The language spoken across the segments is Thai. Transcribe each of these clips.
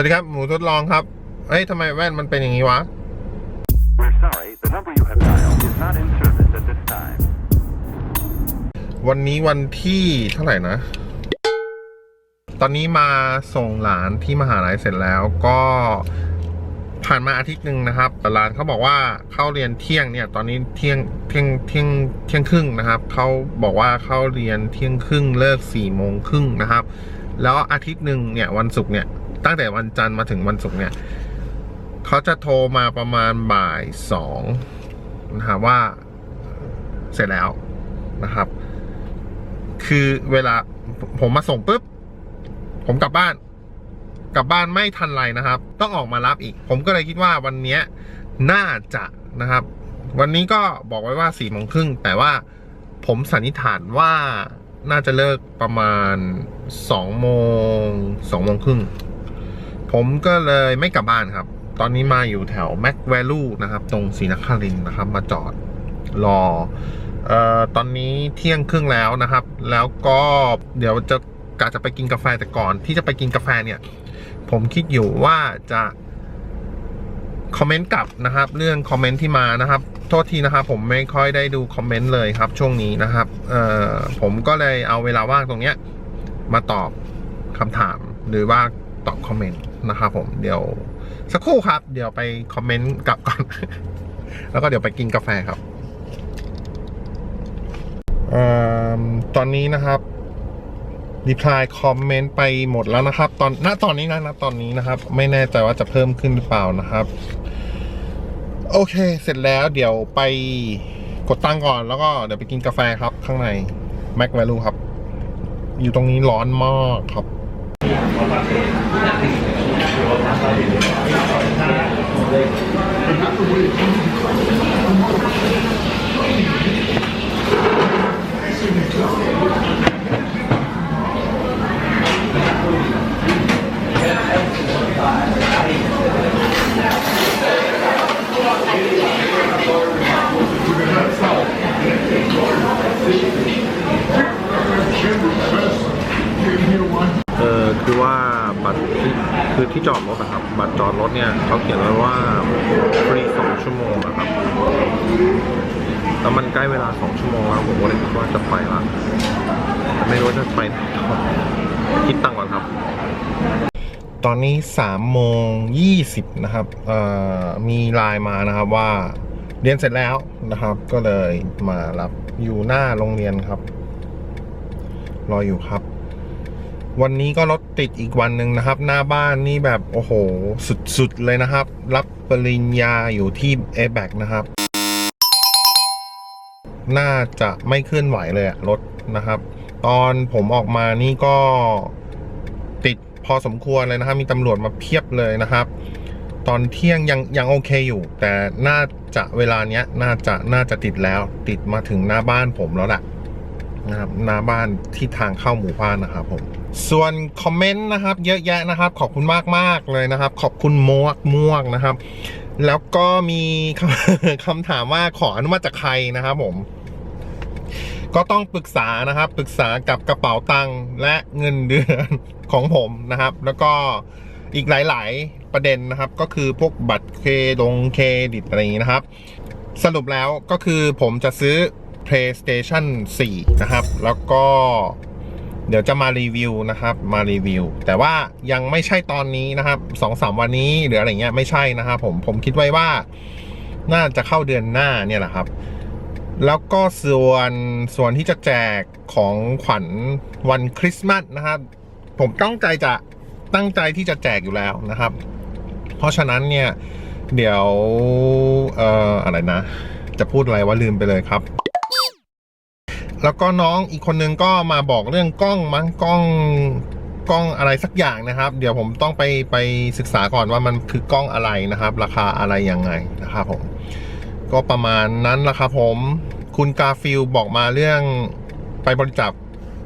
วัสดีครับ หมูทดลองครับ เอ้ยทำไมแว่นมันเป็นอย่างนี้วะ We're sorry, the number you have dialed is not in service at this time. วันนี้วันที่เท่าไหร่นะ ตอนนี้มาส่งหลานที่มหาลัยเสร็จแล้วก็ผ่านมาอาทิตย์หนึ่งนะครับหลานเขาบอกว่าเข้าเรียนเที่ยงเนี่ย ตอนนี้เที่ยงเที่ยงเที่ยงเที่ยงครึ่งนะครับเขาบอกว่าเข้าเรียนเที่ยงครึ่งเลิกสี่โมงครึ่งนะครับ แล้วอาทิตย์หนึ่งเนี่ยวันศุกร์เนี่ย ตั้งแต่วันจันทร์มาถึงวันศุกร์เนี่ยเขาจะโทรมาประมาณบ่ายสองนะครับว่าเสร็จแล้วนะครับ คือเวลาผมมาส่งปุ๊บ ผมกลับบ้าน กลับบ้านไม่ทันไรนะครับ ต้องออกมารับอีก ผมก็เลยคิดว่าวันนี้น่าจะนะครับ วันนี้ก็บอกไว้ว่าสี่โมงครึ่งแต่ว่าผมสันนิษฐานว่าน่าจะเลิกประมาณสองโมงสองโมงครึ่ง ผมก็เลยไม่กลับบ้านครับ ตอนนี้มาอยู่แถว Mac Value นะครับ ตรงศรีนครินทร์นะครับ มาจอดรอเอ่อตอนนี้เที่ยงครึ่งแล้วนะครับ แล้วก็เดี๋ยวจะกะจะไปกินกาแฟแต่ก่อน ที่จะไปกินกาแฟเนี่ย ผมคิดอยู่ว่าจะคอมเมนต์กลับนะครับ เรื่องคอมเมนต์ที่มานะครับ โทษทีนะครับ ผมไม่ค่อยได้ดูคอมเมนต์เลยครับ ช่วงนี้นะครับเอ่อผมก็เลยเอาเวลาว่างตรงเนี้ยมาตอบคำถามหรือว่า ตอบคอมเมนต์นะครับผมเดี๋ยวสักครู่ครับ เดี๋ยวไปคอมเมนต์กลับก่อน แล้วก็เดี๋ยวไปกินกาแฟครับเอ่อตอนนี้นะครับรีプライคอมเมนต์ไปหมดแล้วนะครับ ตอนณตอนนี้นะณตอนนี้นะครับ ไม่แน่ใจว่าจะเพิ่มขึ้นหรือเปล่านะครับ โอเค เสร็จแล้วเดี๋ยวไปกดตังค์ก่อนแล้วก็เดี๋ยวไปกินกาแฟครับ ข้างใน Mac Value ครับ อยู่ตรงนี้ร้อนมากครับ เออคือว่า บัตรที่คือที่จอดรถนะครับ บัตรจอดรถเนี่ยเขาเขียนไว้ว่าฟรีสองชั่วโมงนะครับแล้วมันใกล้เวลาสองชั่วโมงแล้วผมก็เลยคิดว่าจะไปละไม่รู้จะไปไหนต่อคิดตังก่อนครับ ตอนนี้สามโมงยี่สิบนะครับมีไลน์มานะครับว่าเรียนเสร็จแล้วนะครับ ก็เลยมารับอยู่หน้าโรงเรียนครับ รออยู่ครับ วันนี้ก็รถติดอีกวันหนึ่งนะครับ หน้าบ้านนี่แบบโอ้โห สุดๆเลยนะครับ รับปริญญาอยู่ที่ a b a c นะครับ น่าจะไม่เคลื่อนไหวเลยอะรถนะครับ ตอนผมออกมานี่ก็ติดพอสมควรเลยนะครับ มีตำรวจมาเพียบเลยนะครับ ตอนเที่ยงยังยังโอเคอยู่ แต่น่าจะเวลาเนี้ยน่าจะน่าจะติดแล้ว ติดมาถึงหน้าบ้านผมแล้วแหละ นะครับหน้าบ้านที่ทางเข้าหมู่บ้านนะครับผมส่วนคอมเมนต์นะครับ เยอะแยะนะครับ ขอบคุณมากมากเลยนะครับ ขอบคุณมวกมวกนะครับ แล้วก็มีคำถามว่าขออนุมัติจากใครนะครับผม ก็ต้องปรึกษานะครับ ปรึกษากับกระเป๋าตังค์และเงินเดือนของผมนะครับ แล้วก็อีกหลาย ๆ ประเด็นนะครับ ก็คือพวกบัตรเครดงเครดิตอะไรอย่างนี้นะครับ สรุปแล้วก็คือผมจะซื้อ PlayStation 4 นะครับ แล้วก็เดี๋ยวจะมารีวิวนะครับ มารีวิว แต่ว่ายังไม่ใช่ตอนนี้นะครับสองสามวันนี้หรืออะไรเงี้ยไม่ใช่นะครับผมผมคิดไว้ว่าน่าจะเข้าเดือนหน้าเนี่ยแหละครับ แล้วก็ส่วนส่วนที่จะแจกของขวัญวันคริสต์มาสนะครับ ผมตั้งใจจะตั้งใจที่จะแจกอยู่แล้วนะครับ เพราะฉะนั้นเนี่ย เดี๋ยวเอ่ออะไรนะ จะพูดอะไรว่าลืมไปเลยครับ แล้วก็น้องอีกคนนึงก็มาบอกเรื่องกล้องมั้งกล้องกล้องอะไรสักอย่างนะครับ เดี๋ยวผมต้องไปไปศึกษาก่อนว่ามันคือกล้องอะไรนะครับ ราคาอะไรยังไงนะครับผม ก็ประมาณนั้นละครับผม คุณกาฟิลบอกมาเรื่องไปบริจาค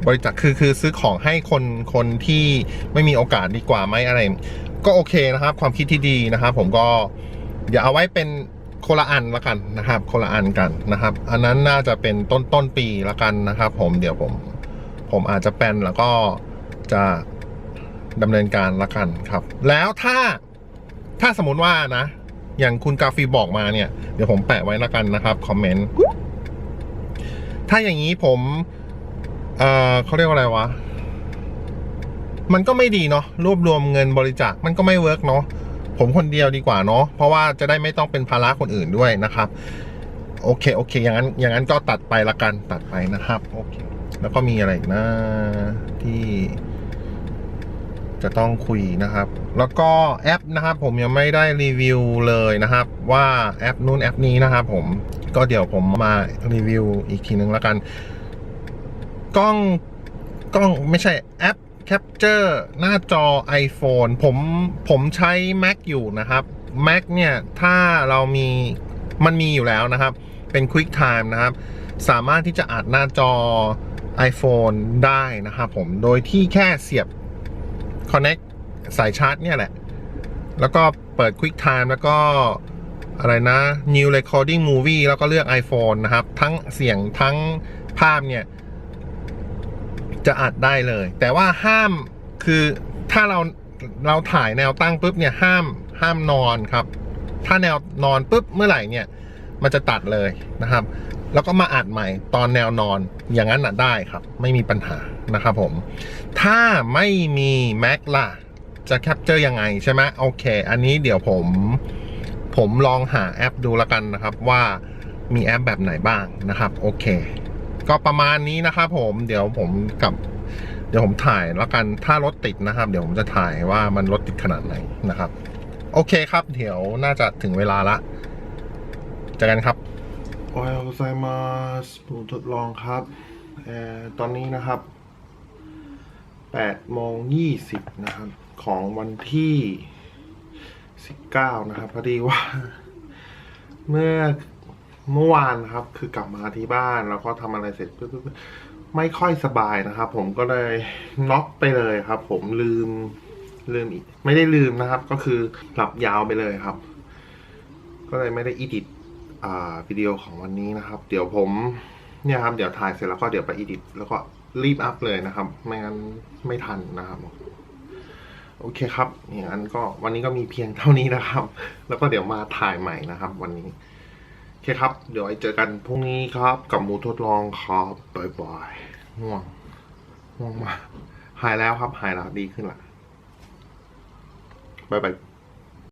บริจาคคือคือซื้อของให้คนคนที่ไม่มีโอกาสดีกว่าไหมอะไร ก็โอเคนะครับ ความคิดที่ดีนะครับ ผมก็อย่าเอาไว้เป็น คนละอันละกันนะครับคนละอันกันนะครับ อันนั้นน่าจะเป็นต้นต้นปีละกันนะครับ ผมเดี๋ยวผม ผมอาจจะแปลนแล้วก็จะดำเนินการละกันครับ แล้วถ้าถ้าสมมติว่านะ อย่างคุณกาฟีบอกมาเนี่ย เดี๋ยวผมแปะไว้ละกันนะครับคอมเมนต์ถ้าอย่างนี้ผม เอ่อเขาเรียกว่าอะไรวะ มันก็ไม่ดีเนาะรวบรวมเงินบริจาคมันก็ไม่เวิร์กเนาะ ผมคนเดียวดีกว่าเนาะเพราะว่าจะได้ไม่ต้องเป็นภาระคนอื่นด้วยนะครับ โอเคโอเค อย่างนั้นอย่างนั้นก็ตัดไปละกันตัดไปนะครับโอเคแล้วก็มีอะไรอีกนะที่จะต้องคุยนะครับ แล้วก็แอปนะครับ ผมยังไม่ได้รีวิวเลยนะครับ ว่าแอปนู้นแอปนี้นะครับ ผมก็เดี๋ยวผมมารีวิวอีกทีนึงแล้วกัน กล้องกล้องไม่ใช่แอป Capture หน้าจอ iPhone ผมผมใช้ Mac อยู่นะครับ Mac เนี่ยถ้าเรามีมันมีอยู่แล้วนะครับ เป็น Quick Time นะครับ สามารถที่จะอัดหน้าจอ iPhone ได้นะครับผมโดยที่แค่เสียบ Connect สายชาร์จเนี่ยแหละ แล้วก็เปิด Quick Time แล้วก็อะไรนะ New Recording Movie แล้วก็เลือก iPhone นะครับ ทั้งเสียงทั้งภาพเนี่ย จะอัดได้เลย แต่ว่าห้ามคือถ้าเราเราถ่ายแนวตั้งปุ๊บเนี่ยห้ามห้ามนอนครับ ถ้าแนวนอนปุ๊บเมื่อไหร่เนี่ย มันจะตัดเลยนะครับ แล้วก็มาอัดใหม่ตอนแนวนอนอย่างนั้นน่ะได้ครับ ไม่มีปัญหานะครับผม ถ้าไม่มี Mac ล่ะจะแคปเจอร์ยังไงใช่ไหมโอเค อันนี้เดี๋ยวผม ผมลองหาแอปดูแล้วกันนะครับว่ามีแอปแบบไหนบ้างนะครับ โอเค ก็ประมาณนี้นะครับผมเดี๋ยวผมกับเดี๋ยวผมถ่ายแล้วกันถ้ารถติดนะครับ เดี๋ยวผมจะถ่ายว่ามันรถติดขนาดไหนนะครับ โอเคครับ เดี๋ยวน่าจะถึงเวลาละเจอกันครับโอ้ยไซมาสผมทดลองครับอตอนนี้นะครับ8โมง20นะครับ ของวันที่ 19 นะครับพอดีว่า เมื่อ เมื่อวานครับ คือกลับมาที่บ้านแล้วก็ทำอะไรเสร็จปุ๊บปุ๊บปุ๊บไม่ค่อยสบายนะครับ ผมก็เลยน็อกไปเลยครับ ผมลืมลืมอีก ไม่ได้ลืมนะครับ ก็คือหลับยาวไปเลยครับ ก็เลยไม่ได้อีดิทอ่าวิดีโอของวันนี้นะครับ เดี๋ยวผมเนี่ยครับ เดี๋ยวถ่ายเสร็จแล้วก็เดี๋ยวไปอีดิทแล้วก็รีบอัพเลยนะครับ ไม่งั้นไม่ทันนะครับโอเคครับอย่างนั้นก็วันนี้ก็มีเพียงเท่านี้นะครับ แล้วก็เดี๋ยวมาถ่ายใหม่นะครับ วันนี้ โอเคครับ เดี๋ยวไว้เจอกันพรุ่งนี้ครับ กับหมูทดลองครับบายบายง่วงง่วงมากหายแล้วครับ หายแล้วดีขึ้นละบายบาย